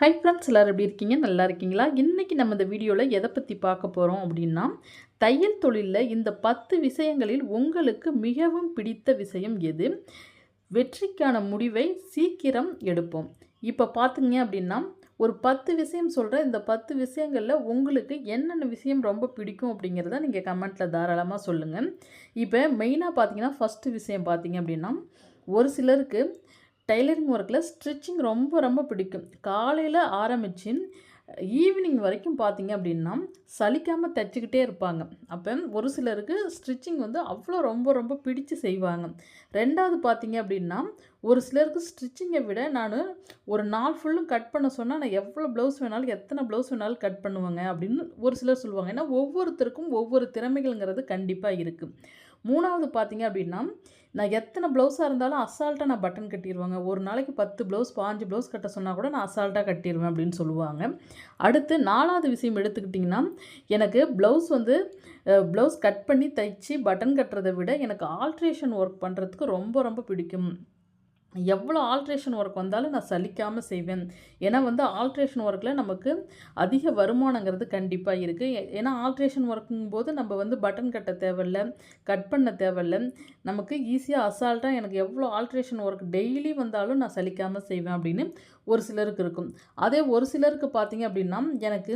Hi friends எல்லோரும் எப்படி இருக்கீங்க? நல்லா இருக்கீங்களா? இன்றைக்கி நம்ம இந்த வீடியோவில் எதை பற்றி பார்க்க போகிறோம் அப்படின்னா தையல் தொழிலில் இந்த பத்து விஷயங்களில் உங்களுக்கு மிகவும் பிடித்த விஷயம் எது? வெற்றிக்கான முடிவை சீக்கிரம் எடுப்போம். இப்போ பார்த்துங்க அப்படின்னா ஒரு பத்து விஷயம் சொல்கிறேன் இந்த பத்து விஷயங்களில் உங்களுக்கு என்னென்ன விஷயம் ரொம்ப பிடிக்கும் அப்படிங்கிறத நீங்கள் கமெண்ட்டில் தாராளமாக சொல்லுங்கள் இப்போ மெயினாக பார்த்தீங்கன்னா ஃபஸ்ட்டு விஷயம் பார்த்தீங்க அப்படின்னா ஒரு சிலருக்கு டெய்லரிங் ஒர்க்கில் ஸ்ட்ரிச்சிங் ரொம்ப ரொம்ப பிடிக்கும். காலையில் ஆரம்பித்து ஈவினிங் வரைக்கும் பார்த்தீங்க அப்படின்னா சலிக்காமல் தைச்சிக்கிட்டே இருப்பாங்க. அப்போ ஒரு சிலருக்கு ஸ்டிச்சிங் வந்து அவ்வளோ ரொம்ப ரொம்ப பிடிச்சு செய்வாங்க. ரெண்டாவது பார்த்தீங்க அப்படின்னா ஒரு சிலருக்கு ஸ்டிச்சிங்கை விட நான் ஒரு நாள் ஃபுல்லும் கட் பண்ண சொன்னால் நான் எவ்வளோ ப்ளவுஸ் வேணாலும் எத்தனை ப்ளவுஸ் வேணாலும் கட் பண்ணுவேங்க அப்படின்னு ஒரு சிலர் சொல்லுவாங்க. ஏன்னா ஒவ்வொருத்தருக்கும் ஒவ்வொரு திறமைகள்ங்கிறது கண்டிப்பாக இருக்குது மூணாவது பார்த்தீங்க அப்படின்னா நான் எத்தனை ப்ளவுஸாக இருந்தாலும் அசால்ட்டாக நான் பட்டன் கட்டிடுவாங்க ஒரு நாளைக்கு பத்து ப்ளவுஸ் பாஞ்சு ப்ளவுஸ் கட்ட சொன்னால் கூட நான் அசால்ட்டாக கட்டிடுவேன் அப்படின்னு சொல்லுவாங்க. அடுத்து நாலாவது விஷயம் எடுத்துக்கிட்டிங்கன்னா எனக்கு ப்ளவுஸ் வந்து ப்ளவுஸ் கட் பண்ணி தைச்சி பட்டன் கட்டுறதை விட எனக்கு ஆல்ட்ரேஷன் ஒர்க் பண்ணுறதுக்கு ரொம்ப ரொம்ப பிடிக்கும். எவ்வளோ ஆல்ட்ரேஷன் ஒர்க் வந்தாலும் நான் சலிக்காமல் செய்வேன். ஏன்னா வந்து ஆல்ட்ரேஷன் ஒர்க்கில் நமக்கு அதிக வருமானங்கிறது கண்டிப்பாக இருக்குது ஏன்னா ஆல்ட்ரேஷன் ஒர்க்குங்கும் போது நம்ம வந்து பட்டன் கட்ட தேவையில்ல கட் பண்ண தேவையில்ல. நமக்கு ஈஸியாக அசால்ட்டாக எனக்கு எவ்வளோ ஆல்ட்ரேஷன் ஒர்க் டெய்லி வந்தாலும் நான் சலிக்காமல் செய்வேன் அப்படின்னு ஒரு சிலருக்கு இருக்கும். அதே ஒரு சிலருக்கு பார்த்தீங்க அப்படின்னா எனக்கு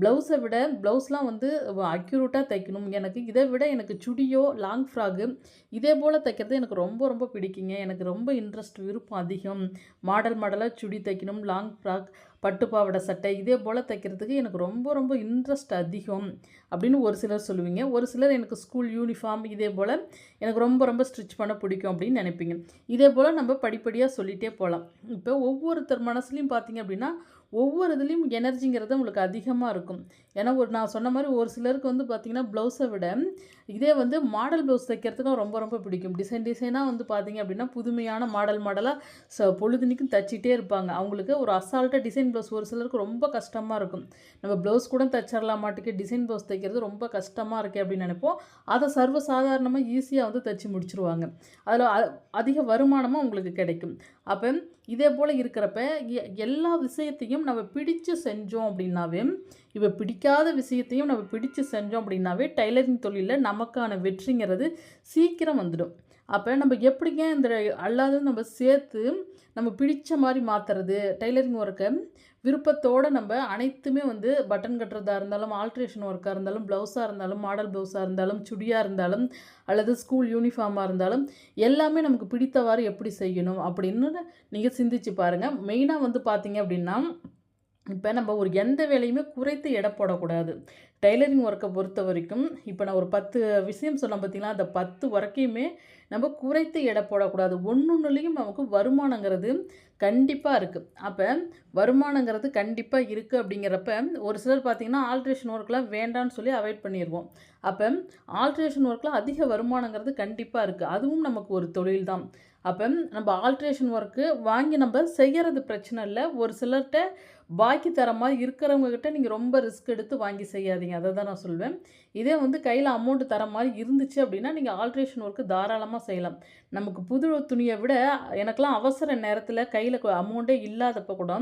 ப்ளவுஸை விட ப்ளவுஸ்லாம் வந்து அக்யூரேட்டாக தைக்கணும். எனக்கு இதை விட எனக்கு சுடியோ லாங் ஃப்ராகு இதே போல் தைக்கிறது எனக்கு ரொம்ப ரொம்ப பிடிக்குங்க. எனக்கு ரொம்ப இன்ட்ரெஸ்ட் விருப்பம் அதிகம். மாடல் மாடலாக சுடி தைக்கணும் லாங் ஃப்ராக் பட்டுப்பாவடை சட்டை இதே போல் தைக்கிறதுக்கு எனக்கு ரொம்ப ரொம்ப இன்ட்ரெஸ்ட் அதிகம் அப்படின்னு ஒரு சிலர் சொல்லுவீங்க. ஒரு சிலர் எனக்கு ஸ்கூல் யூனிஃபார்ம் இதே போல் எனக்கு ரொம்ப ரொம்ப ஸ்டிச் பண்ண பிடிக்கும் அப்படின்னு நினைப்பீங்க. இதே போல் நம்ம படிப்படியாக சொல்லிகிட்டே போகலாம். இப்போ ஒவ்வொருத்தர் மனசுலையும் பார்த்தீங்க அப்படின்னா ஒவ்வொரு இதுலேயும் எனர்ஜிங்கிறது உங்களுக்கு அதிகமாக இருக்கும். ஏன்னா ஒரு நான் சொன்ன மாதிரி ஒரு சிலருக்கு வந்து பார்த்திங்கன்னா ப்ளவுஸை விட இதே வந்து மாடல் ப்ளவுஸ் தைக்கிறதுக்கும் ரொம்ப ரொம்ப பிடிக்கும். டிசைன் டிசைனாக வந்து பார்த்திங்க அப்படின்னா புதுமையான மாடல் மாடலாக ச பொழுதுனிக்கும் தைச்சிட்டே இருப்பாங்க. அவங்களுக்கு ஒரு அசால்ட்டாக டிசைன் ப்ளவுஸ் ஒரு சிலருக்கு ரொம்ப கஷ்டமாக இருக்கும். நம்ம ப்ளவுஸ் கூட தைச்சிடலாம் மாட்டுக்கு டிசைன் ப்ளவுஸ் தைக்கிறது ரொம்ப கஷ்டமாக இருக்குது அப்படின்னு நினைப்போம். அதை சர்வசாதாரணமாக ஈஸியாக வந்து தைச்சி முடிச்சுருவாங்க. அதில் அதிக வருமானமும் உங்களுக்கு கிடைக்கும். அப்போ இதே போல் இருக்கிறப்ப எல்லா விஷயத்தையும் நம்ம பிடிச்சு செஞ்சோம் அப்படின்னாவே இப்போ பிடிக்காத விஷயத்தையும் நம்ம பிடிச்சு செஞ்சோம் அப்படின்னாவே டைலரிங் தொழிலில் நமக்கான வெற்றிங்கிறது சீக்கிரம் வந்துடும். அப்போ நம்ம எப்படிங்க இந்த அல்லாத நம்ம சேர்த்து நம்ம பிடிச்ச மாதிரி மாற்றுறது டைலரிங் ஒர்க்கை விருப்பத்தோடு நம்ம அனைத்துமே வந்து பட்டன் கட்டுறதா இருந்தாலும் ஆல்ட்ரேஷன் ஒர்க்காக இருந்தாலும் ப்ளவுஸாக இருந்தாலும் மாடல் ப்ளவுஸாக இருந்தாலும் சுடியாக இருந்தாலும் அல்லது ஸ்கூல் யூனிஃபார்மாக இருந்தாலும் எல்லாமே நமக்கு பிடித்தவாறு எப்படி செய்யணும் அப்படின்னு நீங்கள் சிந்திச்சு பாருங்கள் மெயினாக வந்து பார்த்தீங்க அப்படின்னா இப்போ நம்ம ஒரு எந்த வேலையுமே குறைத்து எடை போடக்கூடாது. டைலரிங் ஒர்க்கை பொறுத்த வரைக்கும் இப்போ நான் ஒரு பத்து விஷயம் சொன்னேன் பார்த்தீங்கன்னா அந்த பத்து ஒர்க்கையுமே நம்ம குறைத்து எடை போடக்கூடாது. ஒன்று ஒன்றுலேயும் நமக்கு வருமானங்கிறது கண்டிப்பாக இருக்குது அப்போ வருமானங்கிறது கண்டிப்பாக இருக்குது அப்படிங்கிறப்ப ஒரு சிலர் பார்த்திங்கன்னா ஆல்ட்ரேஷன் ஒர்க்லாம் வேண்டான்னு சொல்லி அவாய்ட் பண்ணிடுவோம் அப்போ ஆல்ட்ரேஷன் ஒர்க்கில் அதிக வருமானங்கிறது கண்டிப்பாக இருக்குது அதுவும் நமக்கு ஒரு தொழில் தான். அப்போ நம்ம ஆல்ட்ரேஷன் ஒர்க்கு வாங்கி நம்ம செய்கிறது பிரச்சனை இல்லை. ஒரு சிலர்கிட்ட பாக்கி தர மாதிரி இருக்கிறவங்கக்கிட்ட நீங்கள் ரொம்ப ரிஸ்க் எடுத்து வாங்கி செய்யாதீங்க. அதை தான் நான் சொல்வேன். இதே வந்து கையில் அமௌண்ட் தர மாதிரி இருந்துச்சு அப்படின்னா நீங்கள் ஆல்ட்ரேஷன் ஒர்க்கு தாராளமாக செய்யலாம். நமக்கு புது துணியை விட எனக்கெலாம் அவசர நேரத்தில் கையில் அமௌண்ட்டே இல்லாதப்போ கூட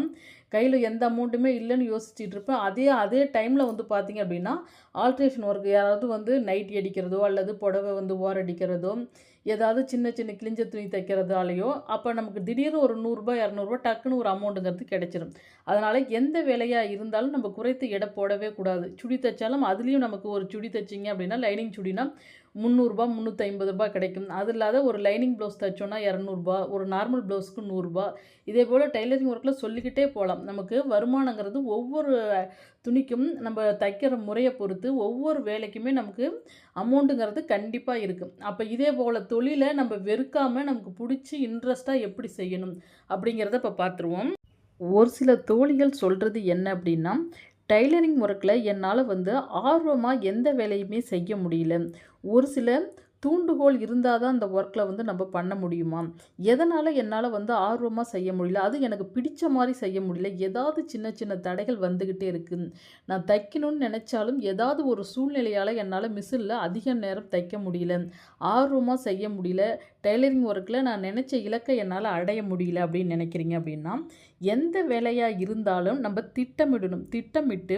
கையில் எந்த அமௌண்ட்டுமே இல்லைன்னு யோசிச்சுட்டு இருப்பேன். அதே அதே டைமில் வந்து பார்த்திங்க அப்படின்னா ஆல்ட்ரேஷன் ஒர்க் யாராவது வந்து நைட்டி அடிக்கிறதோ அல்லது புடவை வந்து ஓரடிக்கிறதோ ஏதாவது சின்ன சின்ன கிழிஞ்ச துணி தைக்கிறதாலேயோ அப்போ நமக்கு திடீர்னு ஒரு நூறுரூபா இரநூறுபா டக்குன்னு ஒரு அமௌண்ட்டுங்கிறது கிடைச்சிடும் அதனால் எந்த வேலையாக இருந்தாலும் நம்ம குறைத்து எடை போடவே கூடாது. சுடி தைச்சாலும் அதுலேயும் நமக்கு ஒரு சுடி தைச்சிங்க அப்படின்னா லைனிங் சுடினா முந்நூறுரூபா முந்நூற்றி ஐம்பது ரூபா கிடைக்கும். அது இல்லாத ஒரு லைனிங் ப்ளவுஸ் தைச்சோன்னா இரநூறுபா ஒரு நார்மல் ப்ளவுஸ்க்கு நூறுரூபா இதே போல் டைலரிங் ஒர்க்கில் சொல்லிக்கிட்டே போகலாம். நமக்கு வருமானங்கிறது ஒவ்வொரு துணிக்கும் நம்ம தைக்கிற முறையை பொறுத்து ஒவ்வொரு வேலைக்குமே நமக்கு அமௌண்ட்டுங்கிறது கண்டிப்பாக இருக்கும் அப்போ இதே போல் தொழிலை நம்ம வெறுக்காமல் நமக்கு பிடிச்சி இன்ட்ரெஸ்ட்டாக எப்படி செய்யணும் அப்படிங்கிறத இப்போ பார்த்துருவோம். ஒரு சில தோழிகள் சொல்கிறது என்ன அப்படின்னா டைலரிங் ஒர்க்கில் என்னால் வந்து ஆர்வமாக எந்த வேலையுமே செய்ய முடியல. ஒரு சில தூண்டுகோல் இருந்தால் தான் அந்த ஒர்க்கில் வந்து நம்ம பண்ண முடியுமா? எதனால் என்னால் வந்து ஆர்வமாக செய்ய முடியல? அது எனக்கு பிடிச்ச மாதிரி செய்ய முடியல. ஏதாவது சின்ன சின்ன தடைகள் வந்துக்கிட்டே இருக்குது நான் தைக்கணும்னு நினச்சாலும் ஏதாவது ஒரு சூழ்நிலையால் என்னால் மிஷினில் அதிக நேரம் தைக்க முடியல. ஆர்வமாக செய்ய முடியல. டெய்லரிங் ஒர்க்கில் நான் நினச்ச இலக்கை என்னால் அடைய முடியல அப்படின்னு நினைக்கிறீங்க அப்படின்னா எந்த வேலையாக இருந்தாலும் நம்ம திட்டமிடணும். திட்டமிட்டு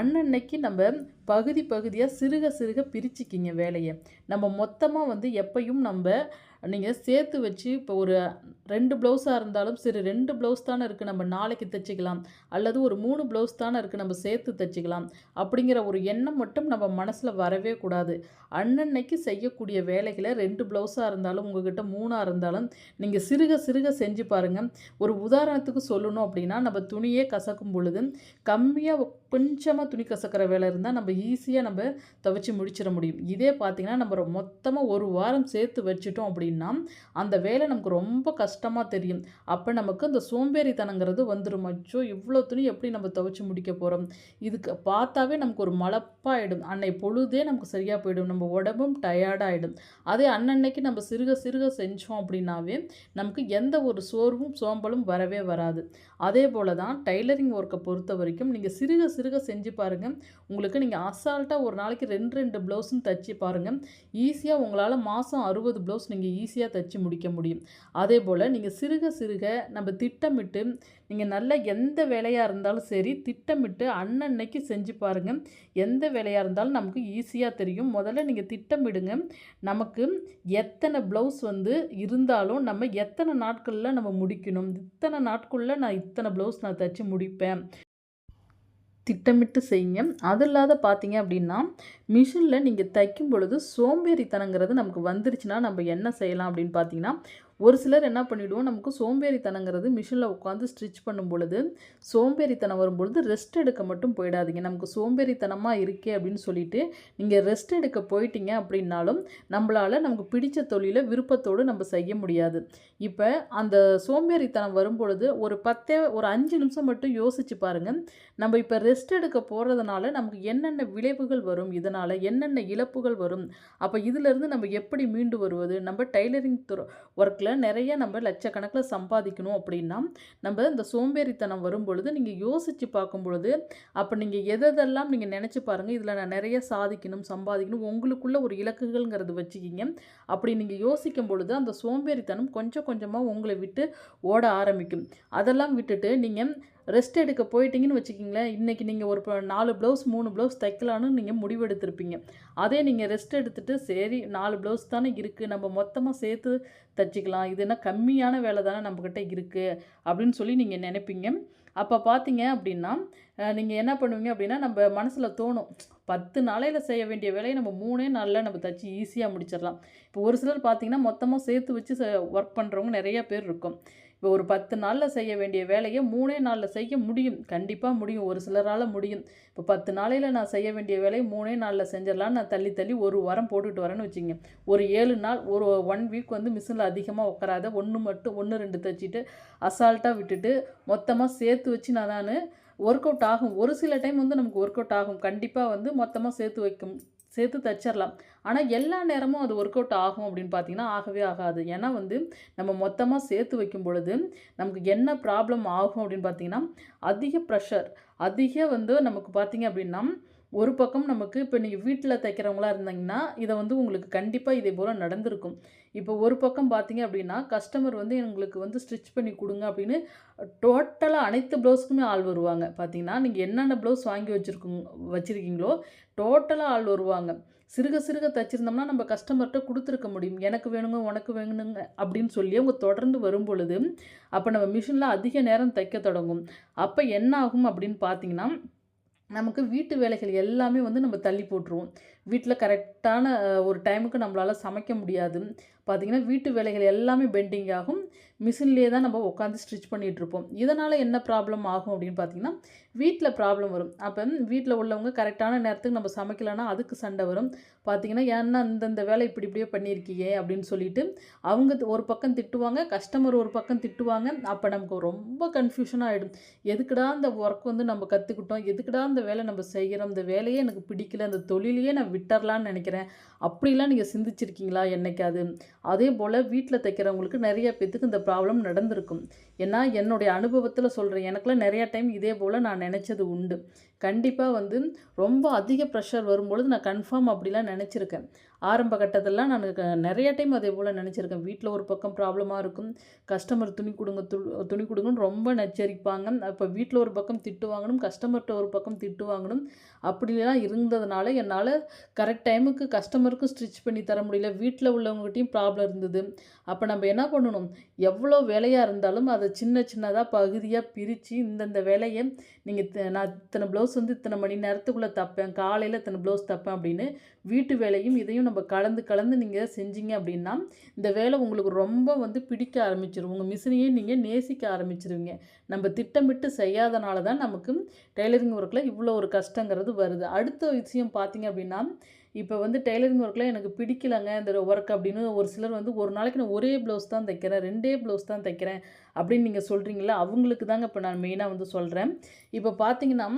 அன்னன்னைக்கு நம்ம பகுதி பகுதியாக சிறுக சிறுக பிரிச்சுக்கிங்க வேலையை. நம்ம மொத்தமாக வந்து எப்பையும் நம்ம நீங்கள் சேர்த்து வச்சு இப்போ ஒரு ரெண்டு ப்ளவுஸாக இருந்தாலும் சரி ரெண்டு ப்ளவுஸ் தானே இருக்குது நம்ம நாளைக்கு தைச்சிக்கலாம். அல்லது ஒரு மூணு ப்ளவுஸ் தானே இருக்குது நம்ம சேர்த்து தைச்சிக்கலாம். அப்படிங்கிற ஒரு எண்ணம் மட்டும் நம்ம மனசில் வரவே கூடாது. அன்னன்னைக்கு செய்யக்கூடிய வேலைகளை ரெண்டு ப்ளவுஸாக இருந்தாலும் உங்ககிட்ட மூணாக இருந்தாலும் நீங்கள் சிறுக சிறுக செஞ்சு பாருங்கள் ஒரு உதாரணத்துக்கு சொல்லணும் அப்படின்னா நம்ம துணியே கசக்கும் பொழுது கம்மியாக கொஞ்சமாக துணி கசக்கிற வேலை இருந்தால் நம்ம ஈஸியாக நம்ம துவைச்சி முடிச்சிட முடியும். இதே பார்த்திங்கன்னா நம்ம மொத்தமாக ஒரு வாரம் சேர்த்து வச்சுட்டோம் அப்படின்னா அப்படின்னா அந்த வேலை நமக்கு ரொம்ப கஷ்டமாக தெரியும். அப்போ நமக்கு அந்த சோம்பேறித்தனங்கிறது வந்துடும் அச்சோ இவ்வளோ துணி எப்படி நம்ம துவைச்சி முடிக்க போகிறோம் இதுக்கு பார்த்தாவே நமக்கு ஒரு மலப்பாயிடும். அன்னை பொழுதே நமக்கு சரியாக போயிடும். நம்ம உடம்பும் டயர்டாகிடும் அதே அன்னன்னைக்கு நம்ம சிறுக சிறுக செஞ்சோம் அப்படின்னாவே நமக்கு எந்த ஒரு சோர்வும் சோம்பலும் வரவே வராது. அதே போல் தான் டைலரிங் ஒர்க்கை பொறுத்த வரைக்கும் நீங்கள் சிறுக சிறுக செஞ்சு பாருங்கள் உங்களுக்கு நீங்கள் அசால்ட்டாக ஒரு நாளைக்கு ரெண்டு ரெண்டு ப்ளவுஸும் தைச்சி பாருங்கள் ஈஸியாக உங்களால் மாதம் அறுபது ப்ளவுஸ் நீங்கள் ஈஸியாக தைச்சி முடிக்க முடியும். அதே போல் நீங்கள் சிறுக சிறுக நம்ம திட்டமிட்டு நீங்கள் நல்ல எந்த வேலையாக இருந்தாலும் சரி திட்டமிட்டு அன்னன்னைக்கு செஞ்சு பாருங்கள் எந்த வேலையாக இருந்தாலும் நமக்கு ஈஸியாக தெரியும். முதல்ல நீங்கள் திட்டமிடுங்க. நமக்கு எத்தனை ப்ளவுஸ் வந்து இருந்தாலும் நம்ம எத்தனை நாட்களில் நம்ம முடிக்கணும்? இத்தனை நாட்குள்ளே நான் இத்தனை ப்ளவுஸ் நான் தைச்சி முடிப்பேன். திட்டமிட்டு செய்யுங்க. அது இல்லாத பார்த்தீங்க அப்படின்னா மிஷினில் நீங்கள் தைக்கும் பொழுது சோம்பேறித்தனங்கிறது நமக்கு வந்துருச்சுன்னா நம்ம என்ன செய்யலாம் அப்படின்னு பார்த்தீங்கன்னா ஒரு சிலர் என்ன பண்ணிவிடுவோம் நமக்கு சோம்பேறித்தனங்கிறது மிஷினில் உட்காந்து ஸ்டிச் பண்ணும் பொழுது சோம்பேறித்தனம் வரும்பொழுது ரெஸ்ட் எடுக்க மட்டும் போயிடாதீங்க. நமக்கு சோம்பேறித்தனமாக இருக்கே அப்படின்னு சொல்லிட்டு நீங்கள் ரெஸ்ட் எடுக்க போயிட்டீங்க அப்படின்னாலும் நம்மளால் நமக்கு பிடிச்ச தொழிலை விருப்பத்தோடு நம்ம செய்ய முடியாது. இப்போ அந்த சோம்பேறித்தனம் வரும்பொழுது ஒரு பத்தே ஒரு அஞ்சு நிமிஷம் மட்டும் யோசிச்சு பாருங்கள் நம்ம இப்போ ரெஸ்ட் எடுக்க போகிறதுனால நமக்கு என்னென்ன விளைவுகள் வரும்? இதனால் என்னென்ன இழப்புகள் வரும்? அப்போ இதிலேருந்து நம்ம எப்படி மீண்டு வருவது? நம்ம டைலரிங் துறை ஒர்க்கில் நிறைய நம்ம லட்சக்கணக்கில் சம்பாதிக்கணும் அப்படின்னா நம்ம இந்த சோம்பேறித்தனம் வரும் பொழுது நீங்கள் யோசித்து பார்க்கும் பொழுது அப்போ நீங்கள் எதெல்லாம் நீங்கள் நினச்சி பாருங்கள் இதில் நான் நிறைய சாதிக்கணும் சம்பாதிக்கணும் உங்களுக்குள்ள ஒரு இலக்குகள்ங்கிறது வச்சுக்கிங்க. அப்படி நீங்கள் யோசிக்கும் பொழுது அந்த சோம்பேறித்தனம் கொஞ்சம் கொஞ்சமாக உங்களை விட்டு ஓட ஆரம்பிக்கும். அதெல்லாம் விட்டுட்டு நீங்கள் ரெஸ்ட் எடுக்க போயிட்டீங்கன்னு வச்சுக்கிங்களேன் இன்றைக்கி நீங்கள் ஒரு ப- நாலு ப்ளவுஸ் மூணு ப்ளவுஸ் தைக்கலான்னு நீங்கள் முடிவெடுத்திருப்பீங்க. அதே நீங்கள் ரெஸ்ட் எடுத்துகிட்டு சரி நாலு ப்ளவுஸ் தானே இருக்குது நம்ம மொத்தமாக சேர்த்து தைச்சிக்கலாம் இது என்ன கம்மியான வேலை தானே நம்மக்கிட்ட இருக்குது அப்படின்னு சொல்லி நீங்கள் நினைப்பீங்க. அப்போ பார்த்தீங்க அப்படின்னா நீங்கள் என்ன பண்ணுவீங்க அப்படின்னா நம்ம மனசில் தோணும் பத்து நாளையில் செய்ய வேண்டிய வேலையை நம்ம மூணே நாளில் நம்ம தச்சு ஈஸியாக முடிச்சிடலாம். இப்போ ஒரு சிலர் பார்த்திங்கன்னா மொத்தமாக சேர்த்து வச்சு ஒர்க் பண்ணுறவங்க நிறையா பேர் இருக்கும். இப்போ ஒரு பத்து நாளில் செய்ய வேண்டிய வேலையை மூணே நாளில் செய்ய முடியும். கண்டிப்பாக முடியும். ஒரு சிலரால் முடியும். இப்போ பத்து நாளையில் நான் செய்ய வேண்டிய வேலையை மூணே நாளில் செஞ்சிடலான்னு நான் தள்ளி தள்ளி ஒரு வாரம் போட்டுட்டு வரேன்னு வச்சுங்க ஒரு ஏழு நாள் ஒரு ஒன் வீக் வந்து மிஷினில் அதிகமாக உட்காராத ஒன்று மட்டும் ஒன்று ரெண்டு தைச்சிட்டு அசால்ட்டாக விட்டுட்டு மொத்தமாக சேர்த்து வச்சு நான் தான் ஒர்க் அவுட் ஆகும். ஒரு சில டைம் வந்து நமக்கு ஒர்க் அவுட் ஆகும். கண்டிப்பாக வந்து மொத்தமாக சேர்த்து வைக்கும். சேர்த்து தச்சிடலாம் ஆனால் எல்லா நேரமும் அது ஒர்க் அவுட் ஆகும் அப்படின்னு பார்த்தீங்கன்னா ஆகவே ஆகாது. ஏன்னா வந்து நம்ம மொத்தமாக சேர்த்து வைக்கும் பொழுது நமக்கு என்ன ப்ராப்ளம் ஆகும் அப்படின்னு பார்த்தீங்கன்னா அதிக ப்ரெஷர் அதிக வந்து நமக்கு பார்த்தீங்க அப்படின்னா ஒரு பக்கம் நமக்கு இப்போ நீங்கள் வீட்டில் தைக்கிறவங்களா இருந்தீங்கன்னா இதை வந்து உங்களுக்கு கண்டிப்பாக இதே போல் நடந்திருக்கும். இப்போ ஒரு பக்கம் பார்த்தீங்க அப்படின்னா கஸ்டமர் வந்து எங்களுக்கு வந்து ஸ்டிச் பண்ணி கொடுங்க அப்படின்னு டோட்டலாக அனைத்து ப்ளவுஸுக்குமே ஆள் வருவாங்க. பார்த்தீங்கன்னா நீங்கள் என்னென்ன ப்ளவுஸ் வாங்கி வச்சுருக்குங்க வச்சுருக்கீங்களோ டோட்டலாக ஆள் வருவாங்க. சிறுக சிறுக தைச்சிருந்தோம்னா நம்ம கஸ்டமர்கிட்ட கொடுத்துருக்க முடியும். எனக்கு வேணுங்க உனக்கு வேணுங்க அப்படின்னு சொல்லி அவங்க தொடர்ந்து வரும் பொழுது அப்போ நம்ம மிஷினில் அதிக நேரம் தைக்க தொடங்கும். அப்போ என்ன ஆகும் அப்படின்னு பார்த்தீங்கன்னா நமக்கு வீட்டு வேலைகள் எல்லாமே வந்து நம்ம தள்ளி போட்டுருவோம். வீட்டில் கரெக்டான ஒரு டைமுக்கு நம்மளால் சமைக்க முடியாது. பார்த்திங்கன்னா வீட்டு வேலைகள் எல்லாமே பெண்டிங் ஆகும். மிஷின்லேயே தான் நம்ம உட்காந்து ஸ்டிச் பண்ணிகிட்ருப்போம் இதனால் என்ன ப்ராப்ளம் ஆகும் அப்படின்னு பார்த்தீங்கன்னா வீட்டில் ப்ராப்ளம் வரும். அப்போ வீட்டில் உள்ளவங்க கரெக்டான நேரத்துக்கு நம்ம சமைக்கலன்னா அதுக்கு சண்டை வரும். பார்த்தீங்கன்னா ஏன்னா இந்தந்த வேலை இப்படி இப்படியே பண்ணியிருக்கீங்க அப்படின்னு சொல்லிட்டு அவங்க ஒரு பக்கம் திட்டுவாங்க கஸ்டமர் ஒரு பக்கம் திட்டுவாங்க. அப்போ நமக்கு ரொம்ப கன்ஃபியூஷன் ஆகிடும் எதுக்குடா அந்த ஒர்க் வந்து நம்ம கற்றுக்கிட்டோம் எதுக்குடா அந்த வேலை நம்ம செய்கிறோம் இந்த வேலையே எனக்கு பிடிக்கல. அந்த தொழிலையே நான் விட்டுறலான்னு நினைக்கிறேன். அப்படிலாம் நீங்கள் சிந்திச்சிருக்கீங்களா? என்னைக்காது அதே போல் வீட்டில் தைக்கிறவங்களுக்கு நிறைய பேத்துக்கு இந்த ப்ராப்ளம் நடந்திருக்கும். ஏன்னா என்னுடைய அனுபவத்தில் சொல்கிறேன் எனக்குலாம் நிறையா டைம் இதே போல் நான் நினச்சது உண்டு. கண்டிப்பாக வந்து ரொம்ப அதிக ப்ரெஷர் வரும்பொழுது நான் கன்ஃபார்ம் அப்படிலாம் நினச்சிருக்கேன். ஆரம்ப கட்டத்திலலாம் நான் நிறைய டைம் அதே போல் நினச்சிருக்கேன். வீட்டில் ஒரு பக்கம் ப்ராப்ளமாக இருக்கும். கஸ்டமர் துணி கொடுங்க து துணி கொடுங்கன்னு ரொம்ப நச்சரிப்பாங்க. அப்போ வீட்டில் ஒரு பக்கம் திட்டு வாங்கணும் கஸ்டமர்கிட்ட ஒரு பக்கம் திட்டு வாங்கணும். அப்படிலாம் இருந்ததுனால என்னால் கரெக்ட் டைமுக்கு கஸ்டமருக்கும் ஸ்டிச் பண்ணி தர முடியல. வீட்டில் உள்ளவங்ககிட்டையும் ப்ராப்ளம் இருந்தது. அப்போ நம்ம என்ன பண்ணணும்? எவ்வளோ வேலையாக இருந்தாலும் அதை சின்ன சின்னதாக பகுதியாக பிரித்து இந்தந்த வேலையை நீங்கள் நான் இத்தனை ப்ளவுஸ் வந்து இத்தனை மணி நேரத்துக்குள்ளே தைப்பேன். காலையில் இத்தனை ப்ளவுஸ் தைப்பேன் அப்படின்னு வீட்டு வேலையும் இதையும் நம்ம கலந்து கலந்து நீங்கள் செஞ்சீங்க அப்படின்னா இந்த வேலை உங்களுக்கு ரொம்ப வந்து பிடிக்க ஆரம்பிச்சிரும். உங்கள் மிஷினையே நீங்கள் நேசிக்க ஆரம்பிச்சிருவீங்க. நம்ம திட்டமிட்டு செய்யாதனால தான் நமக்கு டெய்லரிங் ஒர்க்கில் இவ்வளோ ஒரு கஷ்டங்கிறது வருது. அடுத்த விஷயம் பார்த்தீங்க அப்படின்னா இப்போ வந்து டெய்லரிங் ஒர்க்கில் எனக்கு பிடிக்கலங்க இந்த ஒர்க் அப்படின்னு. ஒரு சிலர் வந்து ஒரு நாளைக்கு நான் ஒரே ப்ளவுஸ் தான் தைக்கிறேன் ரெண்டே ப்ளவுஸ் தான் தைக்கிறேன் அப்படின்னு நீங்கள் சொல்கிறீங்களா அவங்களுக்கு தாங்க இப்போ நான் மெயினாக வந்து சொல்கிறேன் இப்போ பார்த்தீங்கன்னா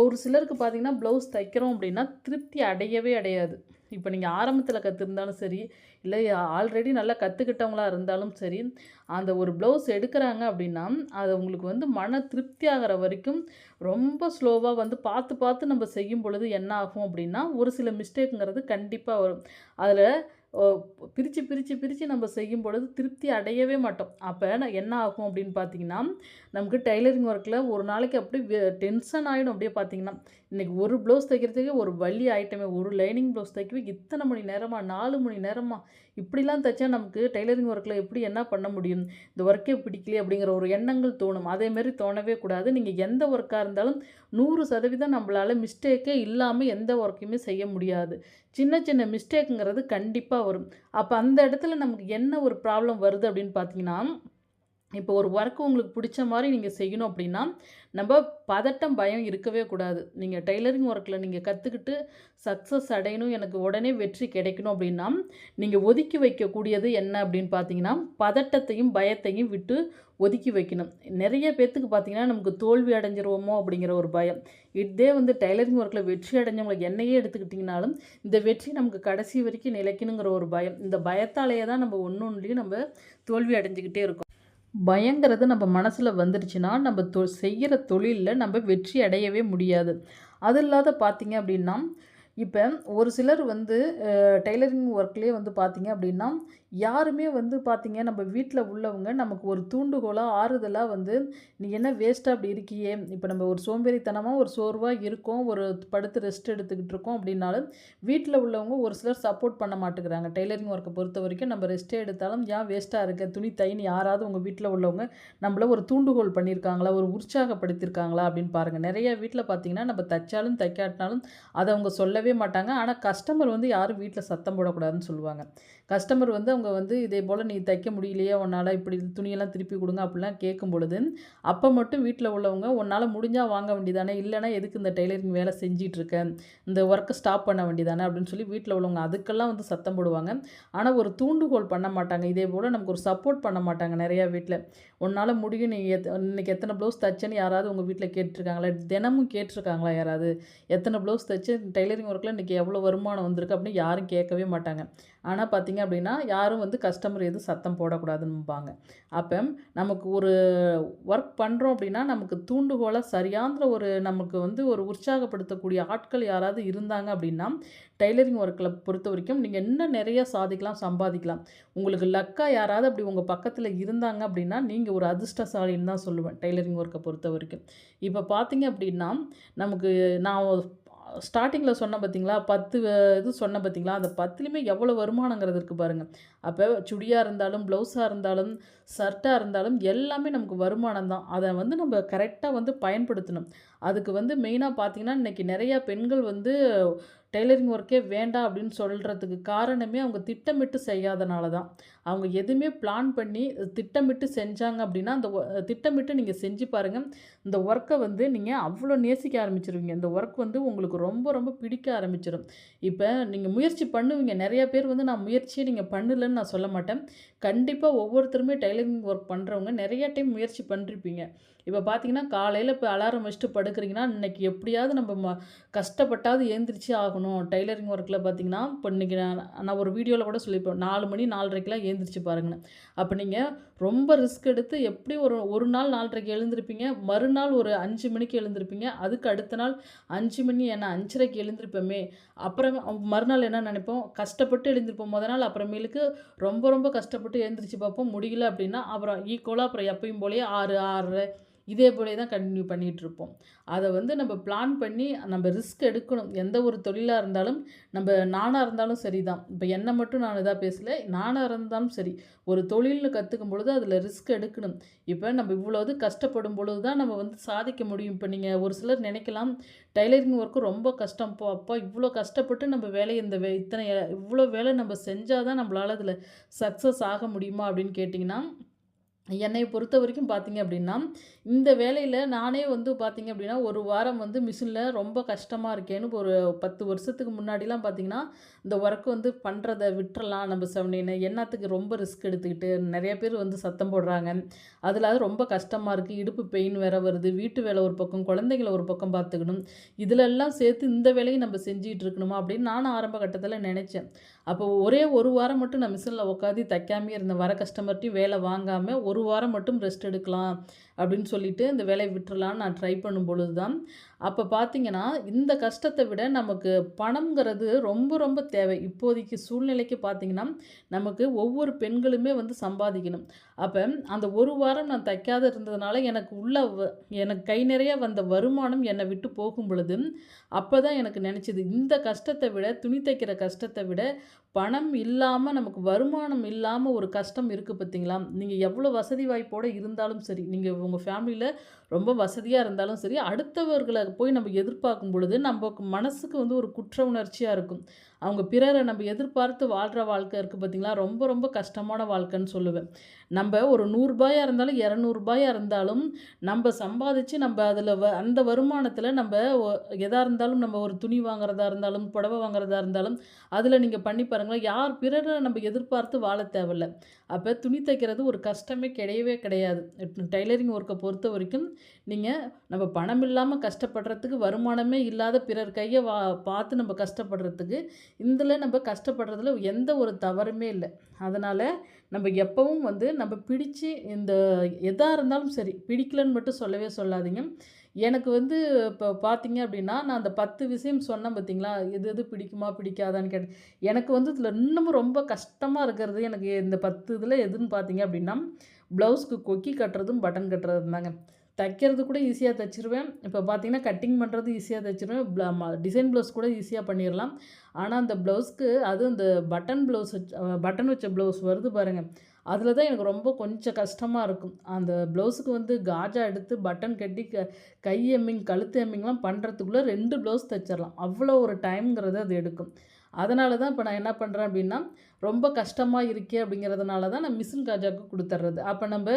ஒரு சிலருக்கு பார்த்தீங்கன்னா ப்ளவுஸ் தைக்கிறோம் அப்படின்னா திருப்தி அடையவே அடையாது. இப்போ நீங்கள் ஆரம்பத்தில் கற்றுருந்தாலும் சரி இல்லை ஆல்ரெடி நல்லா கற்றுக்கிட்டவங்களா இருந்தாலும் சரி அந்த ஒரு ப்ளவுஸ் எடுக்கிறாங்க அப்படின்னா அது உங்களுக்கு வந்து மன திருப்தி ஆகிற வரைக்கும் ரொம்ப ஸ்லோவாக வந்து பார்த்து பார்த்து நம்ம செய்யும் பொழுது என்ன ஆகும் அப்படின்னா ஒரு சில மிஸ்டேக்குங்கிறது கண்டிப்பாக வரும். அதில் பிரித்து பிரித்து பிரித்து நம்ம செய்யும் பொழுது திருப்தி அடையவே மாட்டோம். அப்போ என்ன ஆகும் அப்படின்னு பார்த்தீங்கன்னா நமக்கு டெய்லரிங் ஒர்க்கில் ஒரு நாளைக்கு அப்படியே டென்ஷன் ஆகிடும் அப்படியே பார்த்தீங்கன்னா இன்றைக்கி ஒரு ப்ளவுஸ் தைக்கிறதுக்கே ஒரு வழி ஆயிட்டமே. ஒரு லைனிங் ப்ளவுஸ் தைக்கவே இத்தனை மணி நேரமாக நாலு மணி நேரமாக இப்படிலாம் தைச்சா நமக்கு டெய்லரிங் ஒர்க்கில் எப்படி என்ன பண்ண முடியும்? இந்த ஒர்க்கே பிடிக்கலையே அப்படிங்கிற ஒரு எண்ணங்கள் தோணும். அதேமாரி தோணவே கூடாது. நீங்கள் எந்த ஒர்க்காக இருந்தாலும் நூறு சதவீதம் நம்மளால் மிஸ்டேக்கே இல்லாமல் எந்த ஒர்க்கையுமே செய்ய முடியாது. சின்ன சின்ன மிஸ்டேக்குங்கிறது கண்டிப்பாக வரும். அப்போ அந்த இடத்துல நமக்கு என்ன ஒரு ப்ராப்ளம் வருது அப்படின்னு பார்த்தீங்கன்னா இப்போ ஒரு ஒர்க்கு உங்களுக்கு பிடிச்ச மாதிரி நீங்கள் செய்யணும் அப்படின்னா நம்ம பதட்டம் பயம் இருக்கவே கூடாது. நீங்கள் டெய்லரிங் ஒர்க்கில் நீங்கள் கற்றுக்கிட்டு சக்ஸஸ் அடையணும் எனக்கு உடனே வெற்றி கிடைக்கணும் அப்படின்னா நீங்கள் ஒதுக்கி வைக்கக்கூடியது என்ன அப்படின்னு பார்த்தீங்கன்னா பதட்டத்தையும் பயத்தையும் விட்டு ஒதுக்கி வைக்கணும். நிறைய பேர்த்துக்கு பார்த்தீங்கன்னா நமக்கு தோல்வி அடைஞ்சிருவோமோ அப்படிங்கிற ஒரு பயம். இதே வந்து டைலரிங் ஒர்க்கில் வெற்றி அடைஞ்சவங்களுக்கு என்னையே எடுத்துக்கிட்டிங்கனாலும் இந்த வெற்றி நமக்கு கடைசி வரைக்கும் நிலைக்கணுங்கிற ஒரு பயம். இந்த பயத்தாலேயே தான் நம்ம ஒன்று ஒன்றுலையும் நம்ம தோல்வி அடைஞ்சிக்கிட்டே இருக்கோம். பயங்கிறது நம்ம மனசில் வந்துருச்சுன்னா நம்ம தொ செய்கிற தொழிலில் நம்ம வெற்றி அடையவே முடியாது. அது இல்லாத பார்த்தீங்க அப்படின்னா இப்போ ஒரு சிலர் வந்து டெய்லரிங் ஒர்க்லேயே வந்து பார்த்திங்க அப்படின்னா யாருமே வந்து பார்த்திங்க நம்ம வீட்டில் உள்ளவங்க நமக்கு ஒரு தூண்டுகோலாக ஆறுதலாக வந்து நீ என்ன வேஸ்ட்டாக அப்படி இருக்கியே? இப்போ நம்ம ஒரு சோம்பேறித்தனமாக ஒரு சோர்வாக இருக்கோம் ஒரு படுத்து ரெஸ்ட் எடுத்துக்கிட்டு இருக்கோம் அப்படின்னாலும் வீட்டில் உள்ளவங்க ஒரு சிலர் சப்போர்ட் பண்ண மாட்டேங்கிறாங்க. டெய்லரிங் ஒர்க்கை பொறுத்த வரைக்கும் நம்ம ரெஸ்ட்டே எடுத்தாலும் ஏன் வேஸ்ட்டாக இருக்க? துணி தைன்னு யாராவது உங்கள் வீட்டில் உள்ளவங்க நம்மள ஒரு தூண்டுகோல் பண்ணியிருக்காங்களா? ஒரு உற்சாகப்படுத்தியிருக்காங்களா? அப்படின்னு பாருங்கள் நிறைய வீட்டில் பார்த்தீங்கன்னா நம்ம தைச்சாலும் தைக்காட்டினாலும் அதை அவங்க சொல்லவே மாட்டாங்க. ஆனால் கஸ்டமர் வந்து யாரும் வீட்டில் சத்தம் போடக்கூடாதுன்னு சொல்லுவாங்க. கஸ்டமர் வந்து அவங்க வந்து இதே போல் நீ தைக்க முடியலையே உன்னால் இப்படி துணியெல்லாம் திருப்பி கொடுங்க அப்படிலாம் கேட்கும் பொழுது அப்போ மட்டும் வீட்டில் உள்ளவங்க உன்னால் முடிஞ்சால் வாங்க வேண்டியதானே இல்லைனா எதுக்கு இந்த டெய்லரிங் வேலை செஞ்சிகிட்டு இருக்கேன் இந்த ஒர்க்கை ஸ்டாப் பண்ண வேண்டியதானே அப்படின்னு சொல்லி வீட்டில் உள்ளவங்க அதுக்கெல்லாம் வந்து சத்தம் போடுவாங்க. ஆனால் ஒரு தூண்டுகோல் பண்ண மாட்டாங்க. இதே போல் நமக்கு ஒரு சப்போர்ட் பண்ண மாட்டாங்க நிறையா வீட்டில் உன்னால் முடியும் நீ எத் இன்றைக்கி எத்தனை ப்ளவுஸ் தைச்சேன்னு யாராவது உங்கள் வீட்டில் கேட்டிருக்காங்களா? தினமும் கேட்டிருக்காங்களா யாராவது? எத்தனை ப்ளவுஸ் தைச்சு டெய்லரிங் ஒர்க்கில் இன்றைக்கி எவ்வளோ வருமானம் வந்திருக்கு அப்படின்னு யாரும் கேட்கவே மாட்டாங்க. ஆனால் பார்த்திங்க அப்படின்னா யாரும் வந்து கஸ்டமர் எதுவும் சத்தம் போடக்கூடாதுன்னுபாங்க அப்போ நமக்கு ஒரு ஒர்க் பண்ணுறோம் அப்படின்னா நமக்கு தூண்டுகோலை சரியாந்திர ஒரு நமக்கு வந்து ஒரு உற்சாகப்படுத்தக்கூடிய ஆட்கள் யாராவது இருந்தாங்க அப்படின்னா டெய்லரிங் ஒர்க்கில் பொறுத்த வரைக்கும் நீங்கள் இன்னும் நிறைய சாதிக்கலாம் சம்பாதிக்கலாம். உங்களுக்கு லக்காக யாராவது அப்படி உங்கள் பக்கத்தில் இருந்தாங்க அப்படின்னா நீங்கள் ஒரு அதிர்ஷ்டசாலின்னு தான் சொல்லுவேன் டெய்லரிங் ஒர்க்கை பொறுத்த வரைக்கும். இப்போ பார்த்தீங்க அப்படின்னா நமக்கு நான் ஸ்டார்டிங்கில் சொன்ன பார்த்தீங்களா பத்து இது சொன்னேன் பார்த்தீங்களா அந்த பத்துலேயுமே எவ்வளோ வருமானங்கிறது இருக்குது பாருங்கள் அப்போ சுடியாக இருந்தாலும் ப்ளவுஸாக இருந்தாலும் ஷர்ட்டாக இருந்தாலும் எல்லாமே நமக்கு வருமானம் தான். அதை வந்து நம்ம கரெக்டாக வந்து பயன்படுத்தணும். அதுக்கு வந்து மெயினாக பார்த்தீங்கன்னா இன்றைக்கி நிறையா பெண்கள் வந்து டெய்லரிங் ஒர்க்கே வேண்டாம் அப்படின்னு சொல்கிறதுக்கு காரணமே அவங்க திட்டமிட்டு செய்யாதனால தான். அவங்க எதுவுமே பிளான் பண்ணி திட்டமிட்டு செஞ்சாங்க அப்படின்னா அந்த திட்டமிட்டு நீங்கள் செஞ்சு பாருங்கள் இந்த ஒர்க்கை வந்து நீங்கள் அவ்வளோ நேசிக்க ஆரம்பிச்சிருவீங்க. இந்த ஒர்க் வந்து உங்களுக்கு ரொம்ப ரொம்ப பிடிக்க ஆரம்பிச்சிடும் இப்போ நீங்கள் முயற்சி பண்ணுவீங்க. நிறையா பேர் வந்து நான் முயற்சியை நீங்கள் பண்ணலன்னு நான் சொல்ல மாட்டேன். கண்டிப்பாக ஒவ்வொருத்தருமே டெய்லரிங் ஒர்க் பண்ணுறவங்க நிறையா டைம் முயற்சி பண்ணிருப்பீங்க. இப்போ பார்த்தீங்கன்னா காலையில் இப்போ அலாரம் வச்சுட்டு படுக்கிறீங்கன்னா இன்னைக்கு எப்படியாவது நம்ம ம கஷ்டப்பட்டாவது ஏந்திரிச்சே ஆகணும். டெய்லரிங் ஒர்க்கில் பார்த்தீங்கன்னா இப்போ இன்றைக்கி நான் நான் ஒரு வீடியோவில் கூட சொல்லியிருப்பேன். நாலு மணி நாலரைக்கெலாம் எழுந்திரிச்சு பாருங்கன்னு அப்போ நீங்கள் ரொம்ப ரிஸ்க் எடுத்து எப்படி ஒரு ஒரு நாள் நாலரைக்கு எழுந்திருப்பீங்க மறுநாள் ஒரு அஞ்சு மணிக்கு எழுந்திருப்பீங்க அதுக்கு அடுத்த நாள் அஞ்சு மணி என்ன அஞ்சரைக்கு எழுந்திருப்போமே. அப்புறம் மறுநாள் என்ன நினைப்போம்? கஷ்டப்பட்டு எழுந்திருப்போம். முத நாள் அப்புறமேலுக்கு ரொம்ப ரொம்ப கஷ்டப்பட்டு எழுந்திரிச்சு பார்ப்போம். முடியல அப்படின்னா அப்புறம் ஈக்குவலாக அப்புறம் எப்பயும் போலயே ஆறு ஆறரை இதே போலே தான் கண்டினியூ பண்ணிகிட்ருப்போம். அதை வந்து நம்ம பிளான் பண்ணி நம்ம ரிஸ்க் எடுக்கணும். எந்த ஒரு தொழிலாக இருந்தாலும் நம்ம நானாக இருந்தாலும் சரி தான் இப்போ என்னை மட்டும் நான் இதாக பேசலை நானாக இருந்தாலும் சரி. ஒரு தொழில்னு கற்றுக்கும் பொழுது அதில் ரிஸ்க் எடுக்கணும். இப்போ நம்ம இவ்வளோது கஷ்டப்படும் பொழுது தான் நம்ம வந்து சாதிக்க முடியும். இப்போ நீங்கள் ஒரு சிலர் நினைக்கலாம் டைலரிங் ஒர்க்கு ரொம்ப கஷ்டம். போ அப்பா இவ்வளோ கஷ்டப்பட்டு நம்ம வேலையை இந்த வே இத்தனை இவ்வளோ வேலை நம்ம செஞ்சால் தான் நம்மளால் அதில் சக்ஸஸ் ஆக முடியுமா அப்படின்னு கேட்டிங்கன்னா என்னை பொறுத்த வரைக்கும் பார்த்தீங்க அப்படின்னா இந்த வேலையில் நானே வந்து பார்த்தீங்க அப்படின்னா ஒரு வாரம் வந்து மிஷினில் ரொம்ப கஷ்டமாக இருக்கேன்னு ஒரு பத்து வருஷத்துக்கு முன்னாடிலாம் பார்த்தீங்கன்னா இந்த ஒர்க் வந்து பண்ணுறத விட்டுறலாம் நம்ம சொன்னேன்னு என்னத்துக்கு ரொம்ப ரிஸ்க் எடுத்துக்கிட்டு நிறைய பேர் வந்து சத்தம் போடுறாங்க. அதில் அது ரொம்ப கஷ்டமாக இருக்குது இடுப்பு பெயின் வேறு வருது. வீட்டு வேலை ஒரு பக்கம் குழந்தைங்கள ஒரு பக்கம் பார்த்துக்கணும். இதிலெல்லாம் சேர்த்து இந்த வேலையை நம்ம செஞ்சிகிட்டு இருக்கணுமா அப்படின்னு நானும் ஆரம்ப கட்டத்தில் நினச்சேன். அப்போ ஒரே ஒரு வாரம் மட்டும் நான் மிஷினில் உட்காந்து தைக்காமே இருந்தேன். வர கஸ்டமர்ட்டையும் வேலை வாங்காமல் ஒரு வாரம் மட்டும் ரெஸ்ட் எடுக்கலாம். அப்படின்னு சொல்லிட்டு இந்த வேலையை விட்டுறலான்னு நான் ட்ரை பண்ணும் பொழுது தான் அப்போ பார்த்தீங்கன்னா இந்த கஷ்டத்தை விட நமக்கு பணங்கிறது ரொம்ப ரொம்ப தேவை. இப்போதைக்கு சூழ்நிலைக்கு பார்த்தீங்கன்னா நமக்கு ஒவ்வொரு பெண்களுமே வந்து சம்பாதிக்கணும். அப்போ அந்த ஒரு வாரம் நான் தைக்காத இருந்ததுனால எனக்கு உள்ள எனக்கு கை நிறைய வந்த வருமானம் என்னை விட்டு போகும் பொழுது அப்போ தான் எனக்கு நினச்சிது இந்த கஷ்டத்தை விட துணி தைக்கிற கஷ்டத்தை விட பணம் இல்லாமல் நமக்கு வருமானம் இல்லாமல் ஒரு கஷ்டம் இருக்குது பார்த்தீங்களா நீங்கள் எவ்வளோ வசதி வாய்ப்போடு இருந்தாலும் சரி நீங்கள் உங்கள் ஃபேமிலியில் ரொம்ப வசதியாக இருந்தாலும் சரி அடுத்தவர்களை போய் நம்ம எதிர்பார்க்கும் பொழுது நம்ம மனசுக்கு வந்து ஒரு குற்ற உணர்ச்சியாக இருக்கும். அவங்க பிறரை நம்ம எதிர்பார்த்து வாழ்கிற வாழ்க்கை இருக்குது பார்த்திங்களா ரொம்ப ரொம்ப கஷ்டமான வாழ்க்கைன்னு சொல்லுவேன். நம்ம ஒரு நூறுரூபாயாக இருந்தாலும் இரநூறுபாயாக இருந்தாலும் நம்ம சம்பாதிச்சு நம்ம அதில் வ அந்த வருமானத்தில் நம்ம எதாக இருந்தாலும் நம்ம ஒரு துணி வாங்குறதா இருந்தாலும் புடவை வாங்குறதா இருந்தாலும் அதில் நீங்கள் பண்ணி பாருங்களேன் யார் பிறரை நம்ம எதிர்பார்த்து வாழ தேவையில்ல. அப்போ துணி தைக்கிறது ஒரு கஷ்டமே கிடையவே கிடையாது. டைலரிங் ஒர்க்கை பொறுத்த வரைக்கும் நீங்கள் நம்ம பணம் இல்லாமல் கஷ்டப்படுறதுக்கு வருமானமே இல்லாத பிறர் கையை வா பார்த்து நம்ம கஷ்டப்படுறதுக்கு இதில் நம்ம கஷ்டப்படுறதுல எந்த ஒரு தவறுமே இல்லை. அதனால் நம்ம எப்பவும் வந்து நம்ம பிடிச்சு இந்த எதாக இருந்தாலும் சரி பிடிக்கலன்னு மட்டும் சொல்லவே சொல்லாதீங்க. எனக்கு வந்து இப்போ பார்த்தீங்க அப்படின்னா நான் அந்த பத்து விஷயம் சொன்னேன் பார்த்தீங்களா எது எது பிடிக்குமா பிடிக்காதான்னு கேட்டேன். எனக்கு வந்து இதில் இன்னமும் ரொம்ப கஷ்டமாக இருக்கிறது எனக்கு இந்த பத்து இதில் எதுன்னு பார்த்தீங்க அப்படின்னா ப்ளவுஸ்க்கு கொக்கி கட்டுறதும் பட்டன் கட்டுறதும் தாங்க. தைக்கிறது கூட ஈஸியாக தைச்சிருவேன். இப்போ பார்த்தீங்கன்னா கட்டிங் பண்ணுறது ஈஸியாக தைச்சிருவேன். டிசைன் ப்ளவுஸ் கூட ஈஸியாக பண்ணிடலாம் ஆனால் அந்த ப்ளவுஸ்க்கு அது அந்த பட்டன் ப்ளவுஸ் பட்டன் வச்ச ப்ளவுஸ் வருது பாருங்கள் அதில் தான் எனக்கு ரொம்ப கொஞ்சம் கஷ்டமாக இருக்கும். அந்த ப்ளவுஸுக்கு வந்து காஜா எடுத்து பட்டன் கட்டி க கை எம்மிங் கழுத்து எம்மிங்லாம் பண்ணுறதுக்குள்ளே ரெண்டு ப்ளவுஸ் தைச்சிடலாம் அவ்வளோ ஒரு டைம்ங்கிறது அது எடுக்கும். அதனால தான் இப்போ நான் என்ன பண்ணுறேன் அப்படின்னா ரொம்ப கஷ்டமாக இருக்கே அப்படிங்கிறதுனால தான் நான் மிஷின் காஜாவுக்கு கொடுத்துட்றது அப்போ நம்ம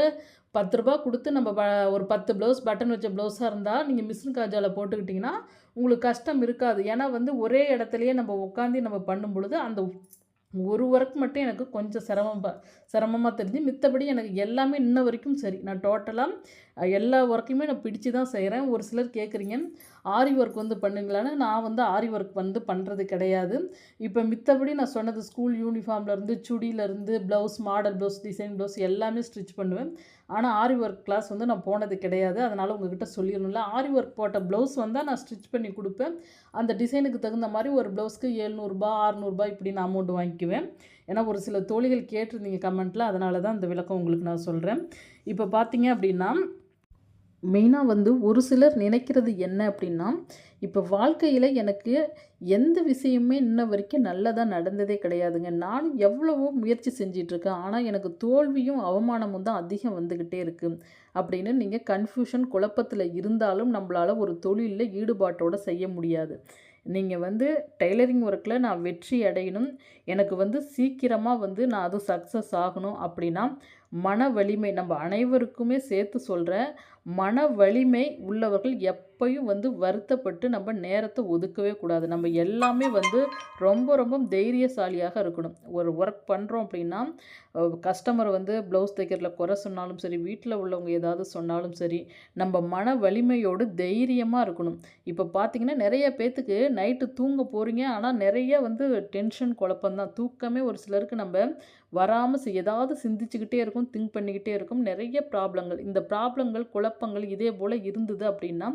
பத்து ரூபா கொடுத்து நம்ம ப ஒரு பத்து ப்ளவுஸ் பட்டன் வச்ச ப்ளவுஸாக இருந்தால் நீங்கள் மிஷின் காஜாவில் போட்டுக்கிட்டிங்கன்னா உங்களுக்கு கஷ்டம் இருக்காது. ஏன்னா வந்து ஒரே இடத்துலையே நம்ம உட்காந்து நம்ம பண்ணும் பொழுது அந்த ஒரு ஒர்க் மட்டும் எனக்கு கொஞ்சம் சிரமம் சிரமமாக தெரிஞ்சு மித்தபடி எனக்கு எல்லாமே இன்ன வரைக்கும் சரி. நான் டோட்டலாக எல்லா ஒர்க்கையுமே நான் பிடிச்சி தான் செய்கிறேன் ஒரு சிலர் கேட்குறீங்க ஆரி ஒர்க் வந்து பண்ணுங்களான்னு. நான் வந்து ஆரி ஒர்க் வந்து பண்ணுறது கிடையாது. இப்போ மித்தபடி நான் சொன்னது ஸ்கூல் யூனிஃபார்ம்லேருந்து சுடியிலேருந்து blouse model blouse design blouse எல்லாமே ஸ்டிச் பண்ணுவேன். ஆனால் ஆரி ஒர்க் கிளாஸ் வந்து நான் போனது கிடையாது. அதனால் உங்ககிட்ட சொல்லிடணும்ல ஆரி ஒர்க் போட்ட ப்ளவுஸ் வந்தால் நான் ஸ்டிச் பண்ணி கொடுப்பேன். அந்த டிசைனுக்கு தகுந்த மாதிரி ஒரு ப்ளவுஸ்க்கு ஏழ்நூறுபா ஆறுநூறுபா இப்படி நான் அமௌண்ட் வாங்கிக்குவேன். ஏன்னா ஒரு சில தோழிகள் கேட்டிருந்தீங்க கமெண்ட்டில் அதனால தான் இந்த விளக்கம் உங்களுக்கு நான் சொல்கிறேன் இப்போ பார்த்தீங்க அப்படின்னா மெயினாக வந்து ஒரு சிலர் நினைக்கிறது என்ன அப்படின்னா இப்போ வாழ்க்கையில் எனக்கு எந்த விஷயமே இன்ன வரைக்கும் நல்லதாக நடந்ததே கிடையாதுங்க. நானும் எவ்வளவோ முயற்சி செஞ்சிட்ருக்கேன். ஆனால் எனக்கு தோல்வியும் அவமானமும் தான் அதிகம் வந்துக்கிட்டே இருக்குது அப்படின்னு நீங்கள் கன்ஃபியூஷன் குழப்பத்தில் இருந்தாலும் நம்மளால் ஒரு தொழிலில் ஈடுபாட்டோடு செய்ய முடியாது. நீங்கள் வந்து டெய்லரிங் ஒர்க்கில் நான் வெற்றி அடையணும். எனக்கு வந்து சீக்கிரமாக வந்து நான் அதுவும் சக்ஸஸ் ஆகணும் அப்படின்னா மன வலிமை நம்ம அனைவருக்குமே சேர்த்து சொல்கிறேன் மன வலிமை உள்ளவர்கள் எப்பையும் வந்து வருத்தப்பட்டு நம்ம நேரத்தை ஒதுக்கவே கூடாது. நம்ம எல்லாமே வந்து ரொம்ப ரொம்ப தைரியசாலியாக இருக்கணும். ஒரு ஒர்க் பண்ணுறோம் அப்படின்னா கஸ்டமர் வந்து ப்ளவுஸ் தைக்கிறதுல குறை சொன்னாலும் சரி வீட்டில் உள்ளவங்க ஏதாவது சொன்னாலும் சரி நம்ம மன வலிமையோடு தைரியமாக இருக்கணும். இப்போ பார்த்தீங்கன்னா நிறைய பேர்த்துக்கு நைட்டு தூங்க போகிறீங்க ஆனால் நிறைய வந்து டென்ஷன் குழப்பம்தான் தூக்கமே ஒரு சிலருக்கு நம்ம வராமல் ஏதாவது சிந்திச்சுக்கிட்டே இருக்கும் திங்க் பண்ணிக்கிட்டே இருக்கும். நிறைய ப்ராப்ளங்கள் இந்த ப்ராப்ளங்கள் குழப்பங்கள் இதே போல் இருந்தது அப்படின்னா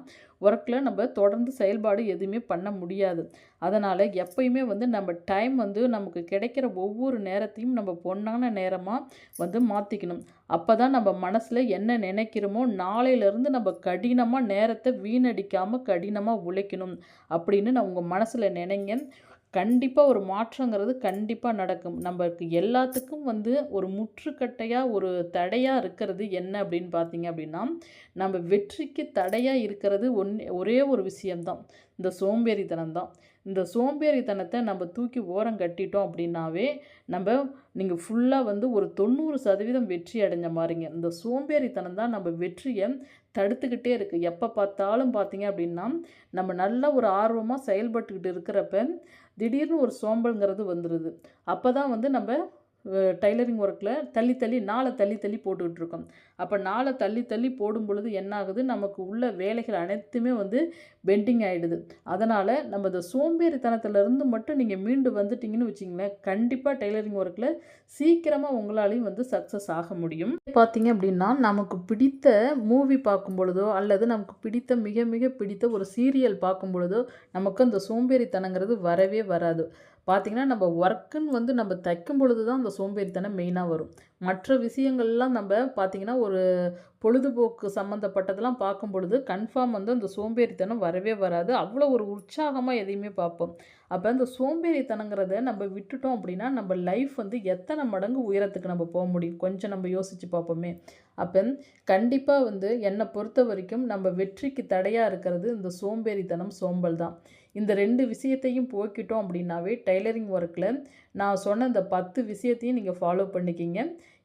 ஒர்க்கில் நம்ம தொடர்ந்து செயல்பாடு எதுவுமே பண்ண முடியாது. அதனால் எப்பயுமே வந்து நம்ம டைம் வந்து நமக்கு கிடைக்கிற ஒவ்வொரு நேரத்தையும் நம்ம பொண்ணான நேரமாக வந்து மாற்றிக்கணும் அப்போ தான் நம்ம மனசில் என்ன நினைக்கிறோமோ நாளையிலேருந்து நம்ம கடினமாக நேரத்தை வீணடிக்காமல் கடினமாக உழைக்கணும் அப்படின்னு நான் உங்கள் மனசில் நினைங்க. கண்டிப்பாக ஒரு மாற்றங்கிறது கண்டிப்பாக நடக்கும். நம்மளுக்கு எல்லாத்துக்கும் வந்து ஒரு முற்றுக்கட்டையாக ஒரு தடையாக இருக்கிறது என்ன அப்படின்னு பார்த்தீங்க அப்படின்னா நம்ம வெற்றிக்கு தடையாக இருக்கிறது ஒன் ஒரே ஒரு விஷயம்தான். இந்த சோம்பேறித்தனம் தான். இந்த சோம்பேறித்தனத்தை நம்ம தூக்கி ஓரம் கட்டிட்டோம் அப்படின்னாவே நம்ம நீங்கள் ஃபுல்லாக வந்து ஒரு தொண்ணூறு சதவீதம் வெற்றி அடைஞ்ச மாதிரிங்க இந்த சோம்பேறித்தனம் தான் நம்ம வெற்றியை தடுத்துக்கிட்டே இருக்குது எப்போ பார்த்தாலும் பார்த்தீங்க அப்படின்னா நம்ம நல்ல ஒரு ஆர்வமாக செயல்பட்டுக்கிட்டு இருக்கிறப்ப திடீர்னு ஒரு சோம்பல்ங்கிறது வந்துடுது அப்போ தான் வந்து நம்ம டைலரிங் ஒர்க்கில் தள்ளி தள்ளி நாளை தள்ளி தள்ளி போட்டுக்கிட்டு இருக்கோம் அப்போ நாளை தள்ளி தள்ளி போடும் பொழுது என்ன ஆகுது? நமக்கு உள்ள வேலைகள் அனைத்துமே வந்து பெண்டிங் ஆகிடுது அதனால் நம்ம இந்த சோம்பேறித்தனத்துலேருந்து மட்டும் நீங்கள் மீண்டு வந்துட்டிங்கன்னு வச்சிங்களேன் கண்டிப்பாக டைலரிங் ஒர்க்கில் சீக்கிரமாக உங்களாலையும் வந்து சக்ஸஸ் ஆக முடியும். பார்த்தீங்க அப்படின்னா நமக்கு பிடித்த மூவி பார்க்கும் பொழுதோ அல்லது நமக்கு பிடித்த மிக மிக பிடித்த ஒரு சீரியல் பார்க்கும் பொழுதோ நமக்கு அந்த சோம்பேறித்தனங்கிறது வரவே வராது. பார்த்திங்கன்னா நம்ம ஒர்க்குன்னு வந்து நம்ம தைக்கும் பொழுது தான் அந்த சோம்பேறித்தனம் மெயினாக வரும். மற்ற விஷயங்கள்லாம் நம்ம பார்த்திங்கன்னா ஒரு பொழுதுபோக்கு சம்மந்தப்பட்டதெல்லாம் பார்க்கும் பொழுது கன்ஃபார்ம் வந்து அந்த சோம்பேறித்தனம் வரவே வராது. அவ்வளோ ஒரு உற்சாகமாக எதையுமே பார்ப்போம். அப்போ அந்த சோம்பேறித்தனங்கிறத நம்ம விட்டுட்டோம் அப்படின்னா நம்ம லைஃப் வந்து எத்தனை மடங்கு உயரத்துக்கு நம்ம போக முடியும்? கொஞ்சம் நம்ம யோசித்து பார்ப்போமே. அப்போ கண்டிப்பாக வந்து என்னை பொறுத்த வரைக்கும் நம்ம வெற்றிக்கு தடையாக இருக்கிறது இந்த சோம்பேறித்தனம் சோம்பல் தான் இந்த ரெண்டு விஷயத்தையும் போக்கிட்டோம் அப்படின்னாவே டைலரிங் ஒர்க்கில் நான் சொன்ன இந்த பத்து விஷயத்தையும் நீங்கள் ஃபாலோ பண்ணிக்கிங்க.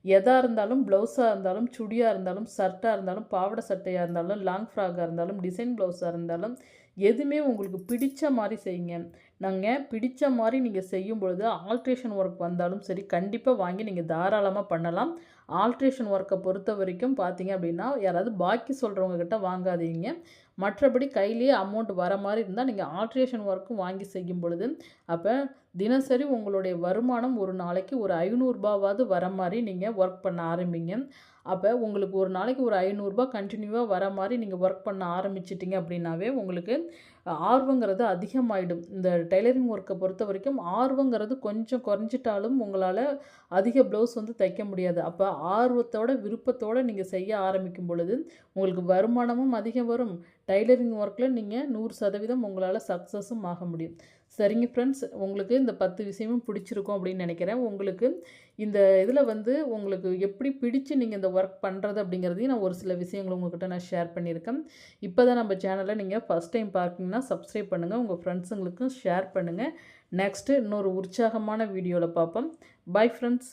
எதாக இருந்தாலும் ப்ளவுஸாக இருந்தாலும் சுடியாக இருந்தாலும் ஷர்ட்டாக இருந்தாலும் பாவாடை சட்டையாக இருந்தாலும் லாங் ஃப்ராக்காக இருந்தாலும் டிசைன் ப்ளவுஸாக இருந்தாலும் எதுவுமே உங்களுக்கு பிடிச்ச மாதிரி செய்யுங்க. நாங்கள் பிடிச்ச மாதிரி நீங்கள் செய்யும் பொழுது ஆல்ட்ரேஷன் ஒர்க் வந்தாலும் சரி கண்டிப்பாக வாங்கி நீங்கள் தாராளமாக பண்ணலாம். ஆல்ட்ரேஷன் ஒர்க்கை பொறுத்த வரைக்கும் பார்த்தீங்க அப்படின்னா யாராவது பாக்கி சொல்கிறவங்க கிட்ட வாங்காதீங்க. மற்றபடி கையிலேயே அமௌண்ட் வர மாதிரி இருந்தால் நீங்கள் ஆல்ட்ரேஷன் ஒர்க்கும் வாங்கி செய்யும் பொழுது அப்போ தினசரி உங்களுடைய வருமானம் ஒரு நாளைக்கு ஒரு ஐநூறுரூபாவாவது வர மாதிரி நீங்கள் ஒர்க் பண்ண ஆரம்பிங்க. அப்போ உங்களுக்கு ஒரு நாளைக்கு ஒரு ஐநூறுரூபா கண்டினியூவாக வர மாதிரி நீங்கள் ஒர்க் பண்ண ஆரம்பிச்சிட்டிங்க அப்படின்னாவே உங்களுக்கு ஆர்வங்கிறது அதிகமாகிடும் இந்த டெய்லரிங் ஒர்க்கை பொறுத்த வரைக்கும் ஆர்வங்கிறது கொஞ்சம் குறைஞ்சிட்டாலும் உங்களால் அதிக ப்ளவுஸ் வந்து தைக்க முடியாது. அப்போ ஆர்வத்தோட விருப்பத்தோடு நீங்கள் செய்ய ஆரம்பிக்கும் பொழுது உங்களுக்கு வருமானமும் அதிகம் வரும். டைலரிங் ஒர்க்கில் நீங்கள் நூறு சதவீதம் உங்களால் சக்ஸஸும் ஆக முடியும். சரிங்க ஃப்ரெண்ட்ஸ் உங்களுக்கு இந்த பத்து விஷயமும் பிடிச்சிருக்கும் அப்படின்னு நினைக்கிறேன். உங்களுக்கு இந்த இதில் வந்து உங்களுக்கு எப்படி பிடிச்சு நீங்கள் இந்த ஒர்க் பண்ணுறது அப்படிங்கிறதையும் நான் ஒரு சில விஷயங்கள் உங்கள்கிட்ட நான் ஷேர் பண்ணியிருக்கேன். இப்போ தான் நம்ம சேனலை நீங்கள் ஃபஸ்ட் டைம் பார்க்கணுன்னா சப்ஸ்கிரைப் பண்ணுங்கள் உங்கள் ஃப்ரெண்ட்ஸுங்களுக்கும் ஷேர் பண்ணுங்கள் நெக்ஸ்ட்டு இன்னொரு உற்சாகமான வீடியோவில் பார்ப்போம். Bye friends